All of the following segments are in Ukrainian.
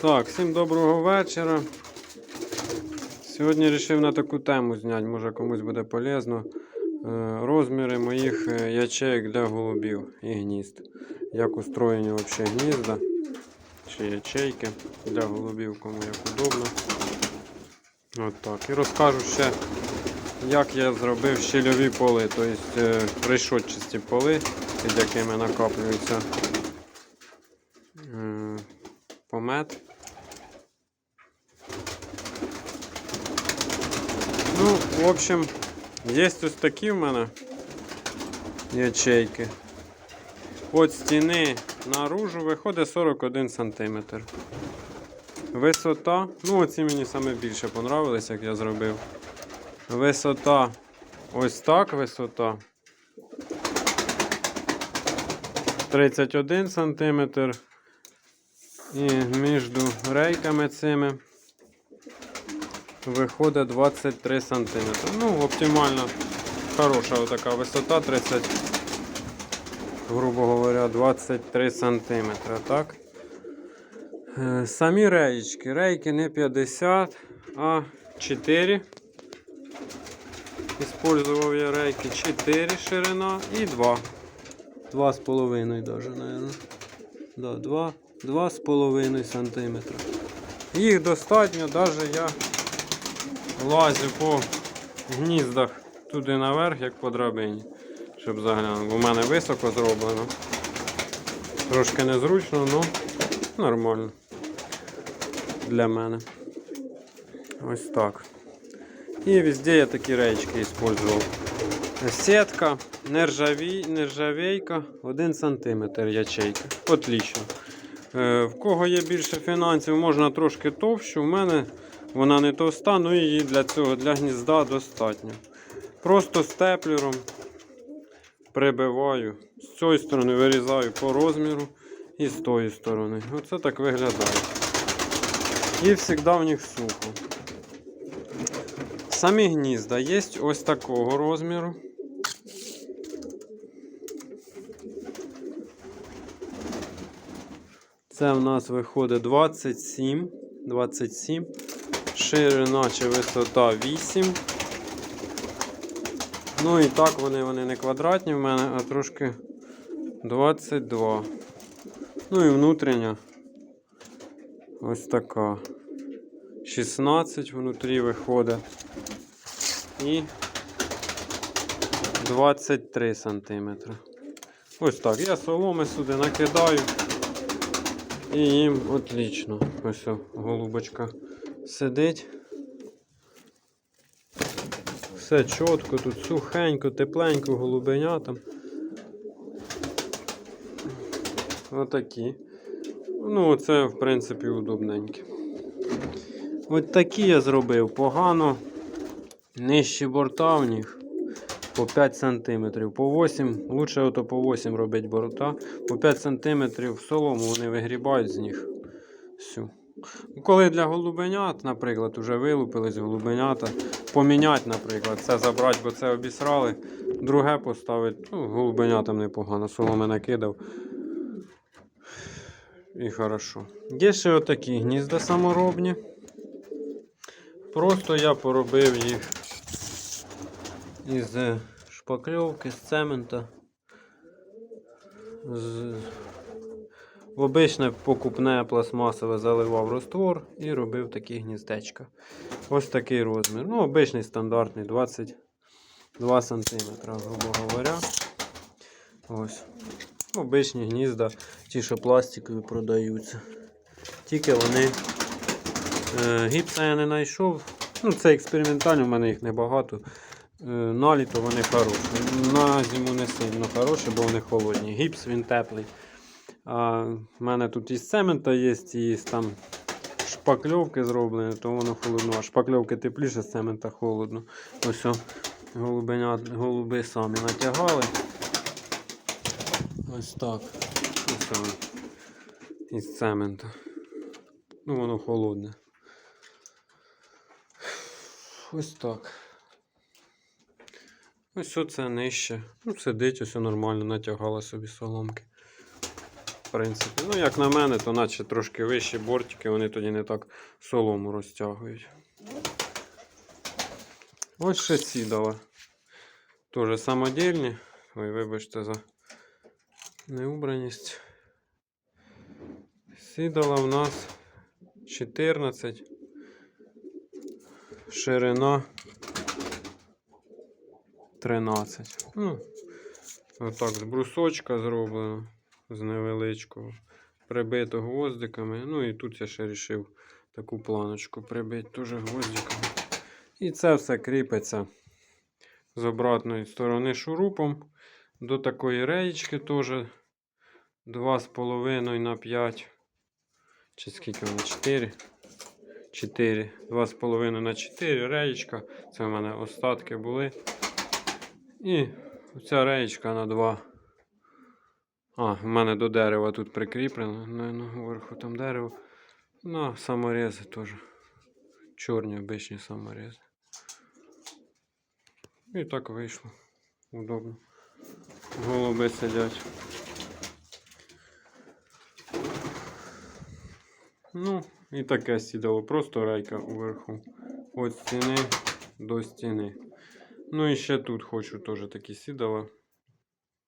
Так, всім доброго вечора. Сьогодні вирішив на таку тему зняти, може комусь буде полезно. Е, Розміри моїх е, ячеїк для голубів і гнізд. Як устроєні взагалі гнізда чи ячейки для голубів, кому як удобно. От так. І розкажу ще, як я зробив щільові поли, тобто решетчасті поли, під якими накоплюється е, помет. Ну, в общем, є ось такі в мене ячейки. От стіни наружу виходить 41 см. Висота, ну оці мені саме більше понравились, як я зробив. Висота, ось так висота. 31 см. І між рейками цими виходить 23 см. Ну, оптимально хороша така висота 30, грубо говоря, 23 см. Так? Е, Самі реєчки. Рейки не 50, а 4. Использував я рейки 4 ширина і 2. 2,5 даже, наверное. Да, 2, 2,5 см. Їх достатньо, навіть я лазю по гніздах туди наверх, як по драбині, щоб заглянути. У мене високо зроблено. Трошки незручно, але нормально для мене. Ось так. І везде я такі речки використовував. Сітка, нержавій, нержавейка, 1 см ячейка. Отлично. Е, в кого є більше фінансів, можна трошки товщу. У мене вона не товста, ну її для цього, для гнізда достатньо. Просто степлером прибиваю. З цієї сторони вирізаю по розміру і з тої сторони. Оце так виглядає. І завжди в них сухо. Самі гнізда є ось такого розміру. Це в нас виходить 27, 27, ширина чи висота 8. Ну і так вони, вони не квадратні в мене, а трошки 22. Ну і внутрішня ось така. 16 внутрі виходить. І 23 сантиметри. Ось так. Я соломи сюди накидаю. І їм отлично. Ось о, голубочка сидить. Все чітко, тут сухенько, тепленько, голубенятам. Отакі. Ну, це, в принципі, удобненькі. Ось такі я зробив. Погано. Нижчі борта в них по 5 см. По 8, лучше ото по 8 робити борта. По 5 см солому вони вигрібають з них. Всю. Коли для голубенят, наприклад, вже вилупились голубенята, поміняти, наприклад, це забрати, бо це обісрали, друге поставити, ну, голубенятам непогано, соломи накидав. І хорошо. Є ще отакі гнізда саморобні. Просто я поробив їх із шпакльовки, з цемента. З... В обичне покупне пластмасове заливав роствор і робив такі гніздечка. Ось такий розмір. Ну, обичний стандартний 22 см, грубо говоря. Ось. Обичні гнізда, ті, що пластикові продаються. Тільки вони е, гіпса я не знайшов. Ну, це експериментально, в мене їх небагато. Е, на літо вони хороші. На зиму не сильно хороші, бо вони холодні. Гіпс він теплий. А в мене тут і з цемента є, і з там шпакльовки зроблені, то воно холодно. А шпакльовки тепліше, з цемента холодно. Ось о, голубеня, голуби самі натягали. Ось так. Ось воно. Із цемента. Ну, воно холодне. Ось так. Ось оце нижче. Ну, сидить, ось нормально натягала собі соломки. В принципі. Ну, як на мене, то наче трошки вищі бортики, вони тоді не так солому розтягують. Ось ще сідала. Тоже самодільні. Ой, вибачте за неубраність. Сідала в нас 14. Ширина 13. Ну, отак з брусочка зроблено, з невеличкого. Прибито гвоздиками. Ну і тут я ще вирішив таку планочку прибити теж гвоздиками. І це все кріпиться з обратної сторони шурупом. До такої реєчки теж 2,5 на 5. Чи скільки вона? 4. 4. 2,5 на 4 реєчка. Це в мене остатки були. І ця реєчка на 2. А, в мене до дерева тут прикріплено. Ну, вверху там дерево. На саморези теж. Чорні обичні саморези. І так вийшло. Удобно. Голуби сидять. Ну, і таке сідало. Просто рейка уверху. Від стіни до стіни. Ну і ще тут хочу теж такі сідала.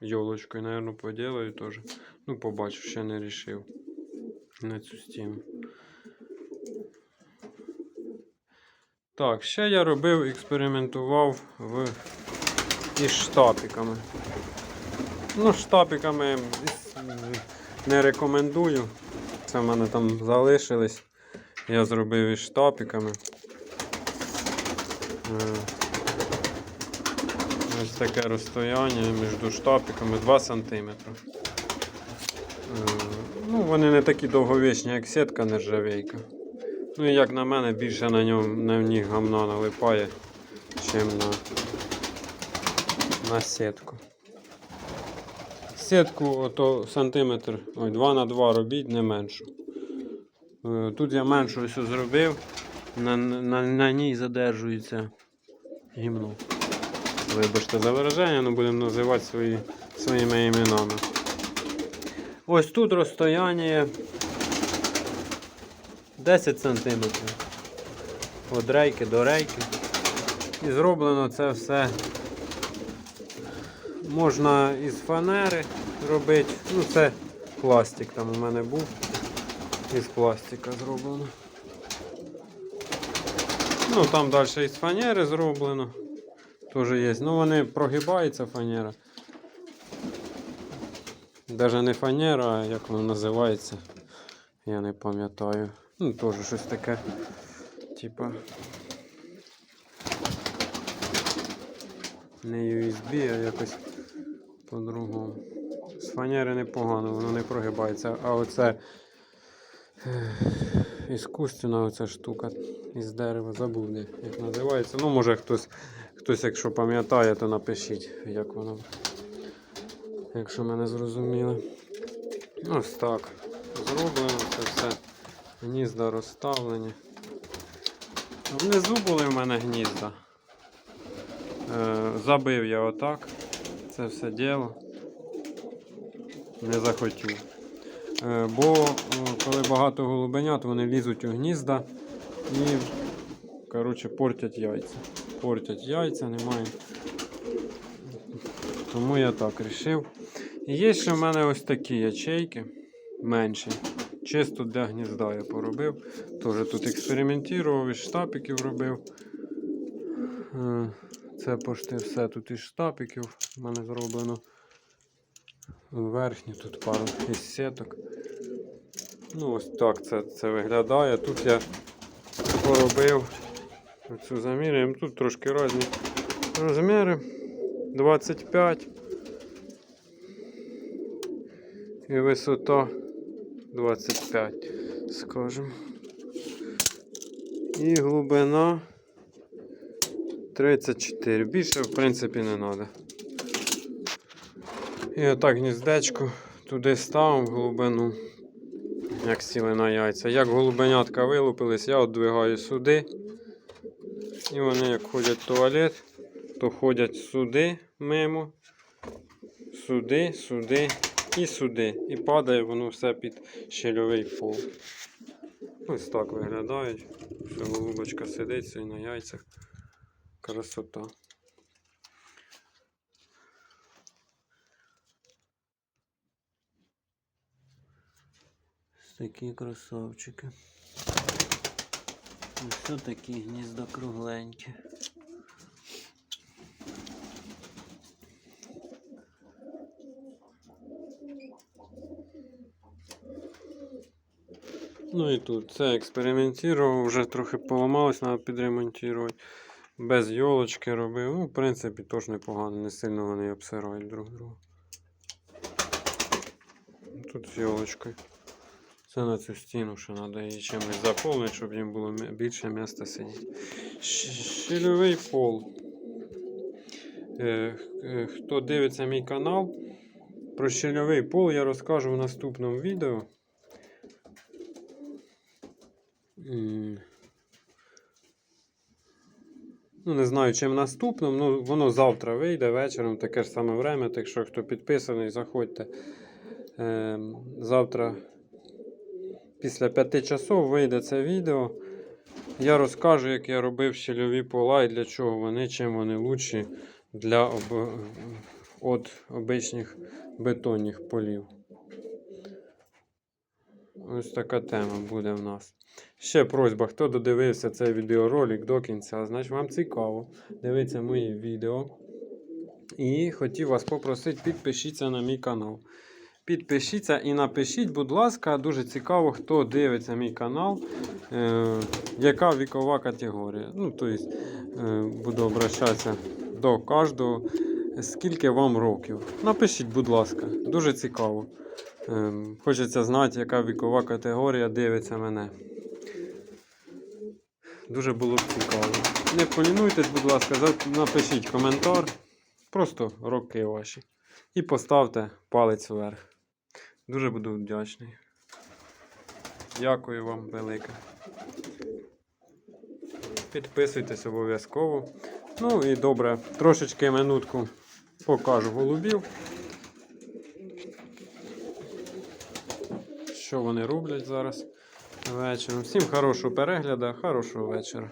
Йолочкою, наверное, поделаю теж. Ну, побачу, ще не рішив. На цю стіну. Так, ще я робив, експериментував в... із штапиками. Ну, штапиками із- не рекомендую. Це в мене там залишились. Я зробив із штапиками. Ось таке розстояння між штапиками 2 см. Ну, вони не такі довговічні, як сітка нержавейка. Ну і як на мене, більше на ньому на них гамна налипає, чим на, на сітку. Сітку ото сантиметр, ой, 2 на 2 робіть, не меншу. Е, Тут я меншу ось зробив, на, на, на ній задержується гімно. Вибачте за вираження, але будемо називати свої, своїми іменами. Ось тут розстояння 10 см. Від рейки до рейки. І зроблено це все. Можна із фанери робити. Ну, це пластик там у мене був. Із пластика зроблено. Ну, там далі із фанери зроблено. Теж є. Ну вони прогибаються фанера. Даже не фанера, а як воно називається. Я не пам'ятаю. Ну, теж щось таке. Типа. Не USB, а якось по-другому. З фанери непогано, воно не прогибається. А оце іскусственна оця штука із дерева забуде, як називається. Ну, може хтось, хтось, якщо пам'ятає, то напишіть, як воно. Якщо мене зрозуміли. Ось так. Зроблено це все. Гнізда розставлені. Внизу були в мене гнізда. Е, забив я отак. Це все діло. Не захотів. Е, бо е, коли багато голубенят, вони лізуть у гнізда і коротше, портять яйця. Портять яйця, немає. Тому я так вирішив. Є ще в мене ось такі ячейки менші. Чисто для гнізда я поробив. Теж тут експериментував, із штапиків робив. Е, Це почти все тут із штапиків в мене зроблено. Верхні тут пару із сіток. Ну, ось так це, це виглядає. Тут я поробив оцю замірюємо. Тут трошки різні розміри. 25 і висота 25, скажемо. І глибина 34. Більше, в принципі, не треба. І отак гніздечко туди ставимо в глибину, як сіли на яйця. Як голубенятка вилупились, я одвигаю сюди. І вони як ходять в туалет, то ходять сюди мимо, сюди, сюди і сюди. І падає воно все під щельовий пол. Ось так виглядають. Все, голубочка сидить собі на яйцях. Красота. Такі красавчики. Ось такі гнізда кругленькі. Ну і тут це експериментував, вже трохи поламалось, треба підремонтувати. Без йолочки робив. Ну, в принципі, теж непогано, не сильно вони обсирають друг друга. Тут з йолочкою. Це на цю стіну, що треба її чимось заповнити, щоб їм було більше місця сидіти. Щільовий пол. Е, е, Хто дивиться мій канал, про щільовий пол я розкажу в наступному відео. Ну, не знаю, чим наступним. Ну, воно завтра вийде вечором, таке ж саме время. Так що, хто підписаний, заходьте. Ем, завтра після 5 часов вийде це відео. Я розкажу, як я робив щільові пола і для чого вони, чим вони лучші для об... от обичних бетонних полів. Ось така тема буде в нас. Ще просьба, хто додивився цей відеоролик до кінця, значить вам цікаво дивитися мої відео. І хотів вас попросити, підпишіться на мій канал. Підпишіться і напишіть, будь ласка, дуже цікаво, хто дивиться мій канал, е, яка вікова категорія. Ну, тобто, е, буду обращатися до кожного, скільки вам років. Напишіть, будь ласка, дуже цікаво. Е, хочеться знати, яка вікова категорія дивиться мене. Дуже було б цікаво. Не полінуйтесь, будь ласка, напишіть коментар. Просто роки ваші. І поставте палець вверх. Дуже буду вдячний. Дякую вам велике. Підписуйтесь обов'язково. Ну і добре, трошечки минутку покажу голубів. Що вони роблять зараз вечором. Всім хорошого перегляду, хорошого вечора.